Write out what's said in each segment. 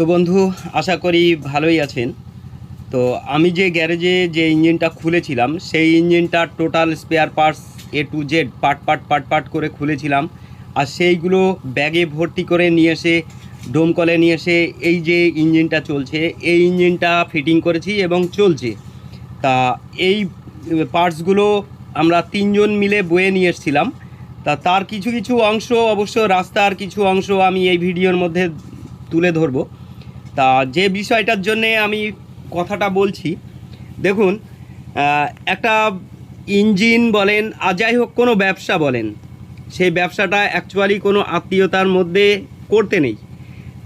তো বন্ধু, আশা করি ভালোই আছেন। তো আমি যে গ্যারেজে যে ইঞ্জিনটা খুলেছিলাম, সেই ইঞ্জিনটার total spare parts A to Z part part part part করে খুলেছিলাম। আর সেইগুলো ব্যাগে ভর্তি করে নিয়ে এসে ডোমকলে নিয়ে এসে, এই যে ইঞ্জিনটা চলছে, এই ইঞ্জিনটা ফিটিং করেছি এবং চলছে। তা এই পার্টসগুলো আমরা তিনজন মিলে বয়ে নিয়ে এসেছিলাম। তা তার কিছু কিছু অংশ অবশ্য রাস্তার কিছু অংশ আমি এই ভিডিওর মধ্যে তুলে ধরবো। তা যে বিষয়টার জন্যে আমি কথাটা বলছি, দেখুন একটা ইঞ্জিন বলেন, আর যাই হোক কোনো ব্যবসা বলেন, সেই ব্যবসাটা অ্যাকচুয়ালি কোনো আত্মীয়তার মধ্যে করতে নেই।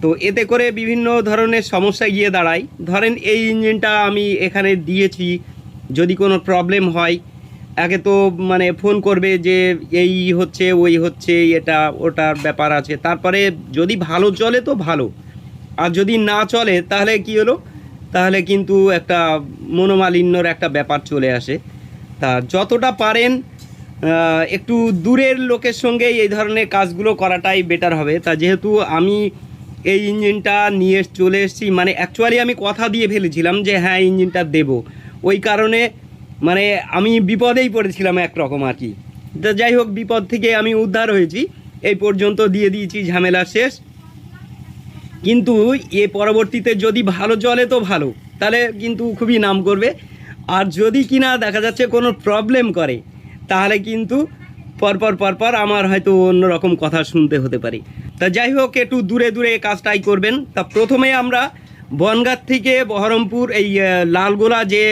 তো এতে করে বিভিন্ন ধরনের সমস্যা গিয়ে দাঁড়ায়। ধরেন এই ইঞ্জিনটা আমি এখানে দিয়েছি, যদি কোনো প্রবলেম হয় একে তো মানে ফোন করবে যে এই হচ্ছে, ওই হচ্ছে, এটা, ওটার ব্যাপার আছে। তারপরে যদি ভালো চলে তো ভালো। আর যদি না চলে, তাহলে কি হলো? তাহলে কিন্তু একটা মনোমালিন্যর একটা ব্যাপার চলে আসে। তা যতটা পারেন একটু দূরের লোকের সঙ্গে এই ধরনের কাজগুলো করাটাই বেটার হবে। তা যেহেতু আমি এই ইঞ্জিনটা নিয়ে চলে এসেছি মানে অ্যাকচুয়ালি আমি কথা দিয়ে ফেলেছিলাম যে হ্যাঁ ইঞ্জিনটা দেব। ওই কারণে মানে আমি বিপদেই পড়েছিলাম একরকম আর কি। তা যাই হোক, বিপদ থেকে আমি উদ্ধার হয়েছি। এই পর্যন্ত দিয়ে দিয়েছি, ঝামেলা শেষ। কিন্তু এ পরবর্তীতে যদি ভালো চলে তো ভালো। তাহলে কিন্তু খুবই নাম করবে। আর যদি কিনা দেখা যাচ্ছে কোনো প্রবলেম করে, তাহলে কিন্তু পরপর পরপর আমার হয়তো অন্যরকম কথা শুনতে হতে পারে। তা যাই হোক, একটু দূরে দূরে কাজটাই করবেন। তা প্রথমে আমরা বনগাঁ থেকে বহরমপুর এই লালগোলা যে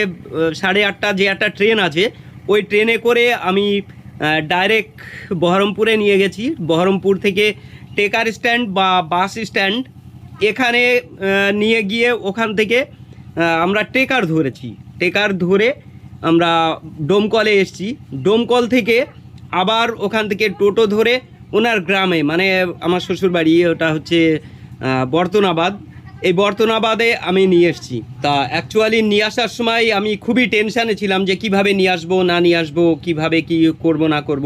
সাড়ে আটটা যে একটা ট্রেন আছে, ওই ট্রেনে করে আমি ডাইরেক্ট বহরমপুরে নিয়ে গেছি। বহরমপুর থেকে টেকার স্ট্যান্ড বা বাস স্ট্যান্ড এখানে নিয়ে গিয়ে ওখান থেকে আমরা টেকার ধরেছি। টেকার ধরে আমরা ডোমকলে এসেছি। ডোমকল থেকে আবার ওখান থেকে টোটো ধরে ওনার গ্রামে মানে আমার শ্বশুরবাড়ি, ওটা হচ্ছে বর্তনাবাদ। এই বর্তনাবাদে আমি নিয়ে এসেছি। তা অ্যাকচুয়ালি নিয়ে আসার সময় আমি খুবই টেনশানে ছিলাম যে কীভাবে নিয়ে আসব, না নিয়ে আসব, কীভাবে কি করব, না করব।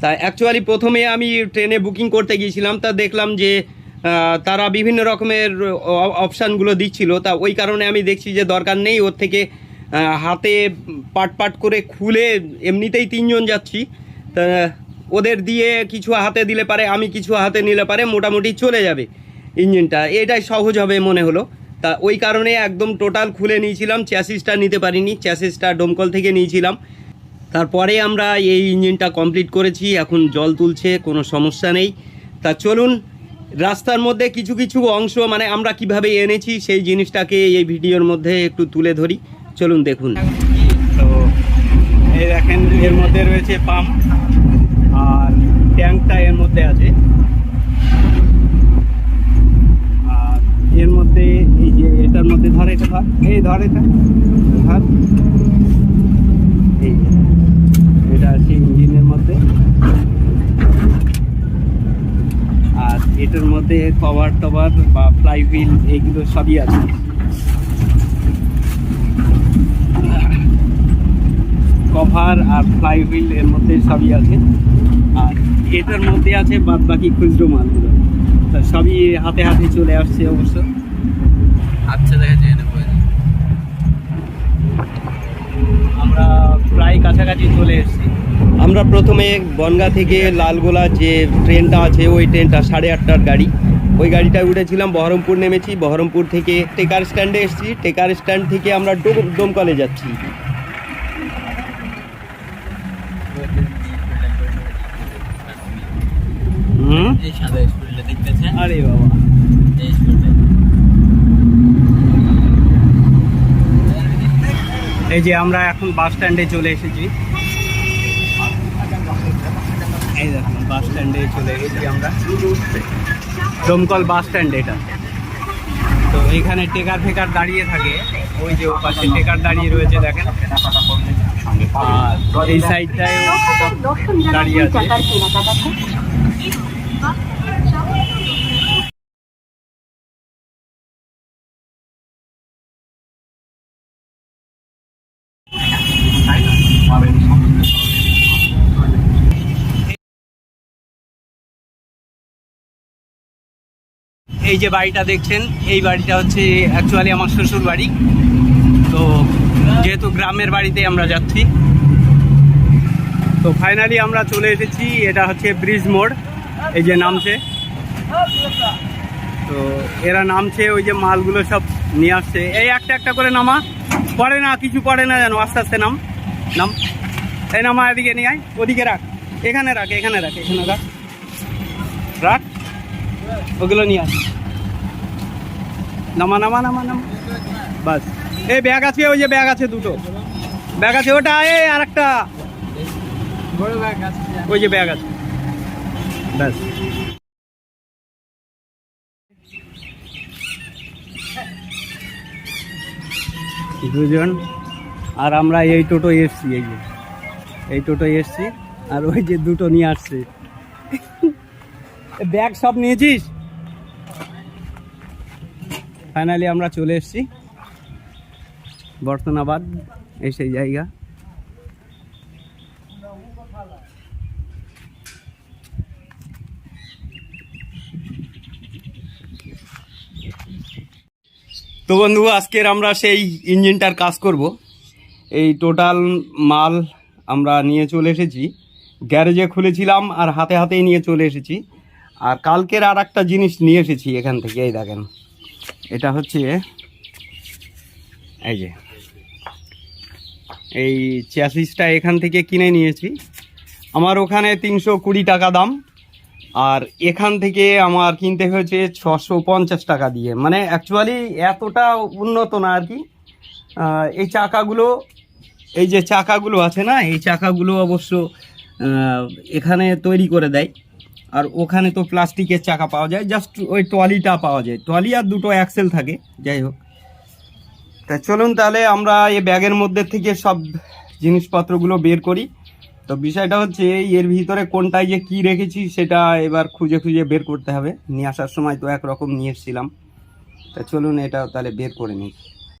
তা অ্যাকচুয়ালি প্রথমে আমি ট্রেনে বুকিং করতে গিয়েছিলাম। তা দেখলাম যে তারা বিভিন্ন রকমের অপশানগুলো দিচ্ছিল। তা ওই কারণে আমি দেখছি যে দরকার নেই ওর থেকে হাতে পাট পাট করে খুলে এমনিতেই তিনজন যাচ্ছি। তা, ওদের দিয়ে কিছু হাতে দিলে পারে, আমি কিছু হাতে নিলে পারে, মোটামুটি চলে যাবে ইঞ্জিনটা। এটাই সহজ হবে মনে হলো। তা ওই কারণে একদম টোটাল খুলে নিয়েছিলাম, চ্যাসিসটা নিতে পারিনি, চ্যাসিসটা ডোমকল থেকে নিয়েছিলাম। তারপরে আমরা এই ইঞ্জিনটা কমপ্লিট করেছি, এখন জল তুলছে, কোনো সমস্যা নেই। তা চলুন রাস্তার মধ্যে কিছু কিছু অংশ মানে আমরা কীভাবে এনেছি সেই জিনিসটাকে এই ভিডিওর মধ্যে একটু তুলে ধরি। চলুন দেখুন। তো এই দেখেন, এর মধ্যে রয়েছে পাম্প আর ট্যাঙ্কটা এর মধ্যে আছে। আর এর মধ্যে এই যে এটার মধ্যে ধরে এটা ধর, এই ধর ধর। এই এটা আছে ইঞ্জিনের মধ্যে আর এটার মধ্যে কভার টভার বা ফ্লাই হুইল এইগুলো সবই আছে। কভার আর ফ্লাই হুইল এর মধ্যে সবই আছে। আর এটার মধ্যে আছে বাদ বাকি খুচরো মালগুলো। তা সবই হাতে হাতে চলে আসছে অবশ্য। আচ্ছা দেখা যায় আমরা প্রায় কাছাকাছি চলে এসেছি। আমরা প্রথমে বনগা থেকে লালগোলা যে ট্রেনটা আছে ওই ট্রেনটা সাড়ে আটটার গাড়ি। ওই গাড়িটায় উঠেছিলাম বহরমপুর নেমেছি। বহরমপুর থেকে টেকার স্ট্যান্ডে এসেছি। টেকার স্ট্যান্ড থেকে আমরা ডোম ডোমকলে যাচ্ছি। আরে বাবা। এই যে আমরা এখন বাস স্ট্যান্ডে চলে এসেছি। এই দেখুন বাস স্ট্যান্ডে চলে এসেছি আমরা। দমকল বাস স্ট্যান্ড এটা। তো এখানে টেকার ফেকার দাঁড়িয়ে থাকে। ওই যে ও টেকার দাঁড়িয়ে রয়েছে, দেখেন। আর এই সাইডটায় দাঁড়িয়ে আছে। এই যে বাড়িটা দেখছেন, এই বাড়িটা হচ্ছে অ্যাকচুয়ালি আমার শ্বশুর বাড়ি। তো যেহেতু গ্রামের বাড়িতে আমরা যাচ্ছি, তো ফাইনালি আমরা চলে এসেছি, এটা হচ্ছে ব্রিজ মোড়, এই যে নামছে। তো এরা নামছে, ওই যে মালগুলো সব নিয়ে আসছে। এই একটা একটা করে নামা। পড়ে না, কিছু পড়ে না যেন, আস্তে আস্তে নাম নাম। এই নামা, এদিকে নিয়ে আয়, ওদিকে রাখ। এখানে রাখ এখানে রাখ এখানে রাখ। রাখ। ওগুলো নিয়ে আস। নামা নামা নামা নামা। বাস। এই ব্যাগ আছে, ওই যে ব্যাগ আছে দুটো। ব্যাগ আছে, ওটা, এ আর একটা ওই যে ব্যাগ আছে। ব্যাস দুজন, আর আমরা এই টোটো এসছি, এই যে। এই টোটো এসছি, আর ওই যে দুটো নিয়ে আসছে। ব্যাগ সব নিয়েছিস? ফাইনালি আমরা চলে এসছি। বর্তনাবাদ, এই সেই জায়গা। তো বন্ধু, আজকের আমরা সেই ইঞ্জিনটার কাজ করব। এই টোটাল মাল আমরা নিয়ে চলে এসেছি। গ্যারেজে খুলেছিলাম আর হাতে হাতেই নিয়ে চলে এসেছি। আর কালকের আর একটা জিনিস নিয়ে এসেছি এখান থেকে, এই দেখেন। এটা হচ্ছে এই যে, এই চ্যাসিসটা এখান থেকে কিনে নিয়েছি। আমার ওখানে তিনশো কুড়ি টাকা দাম, আর এখান থেকে আমার কিনতে হয়েছে ছশো পঞ্চাশ টাকা দিয়ে। মানে অ্যাকচুয়ালি এতটা উন্নত না আর কি। এই চাকাগুলো, এই যে চাকাগুলো আছে না, এই চাকাগুলো অবশ্য এখানে তৈরি করে দেয়। আর ওখানে তো প্লাস্টিকের চাকা পাওয়া যায় জাস্ট ওই ট্রলিটা পাওয়া যায়। ট্রলি আর দুটো অ্যাক্সেল থাকে, যাই হোক। তা চলুন তাহলে আমরা এই ব্যাগের মধ্যে থেকে সব জিনিসপত্রগুলো বের করি। তো বিষয়টা হচ্ছে এর ভিতরে কোনটায় যে কি রেখেছি সেটা এবার খুঁজে খুঁজে বের করতে হবে। নিয়ে আসার সময় তো একরকম নিয়ে এসেছিলাম। তা চলুন এটা তাহলে বের করে নিই।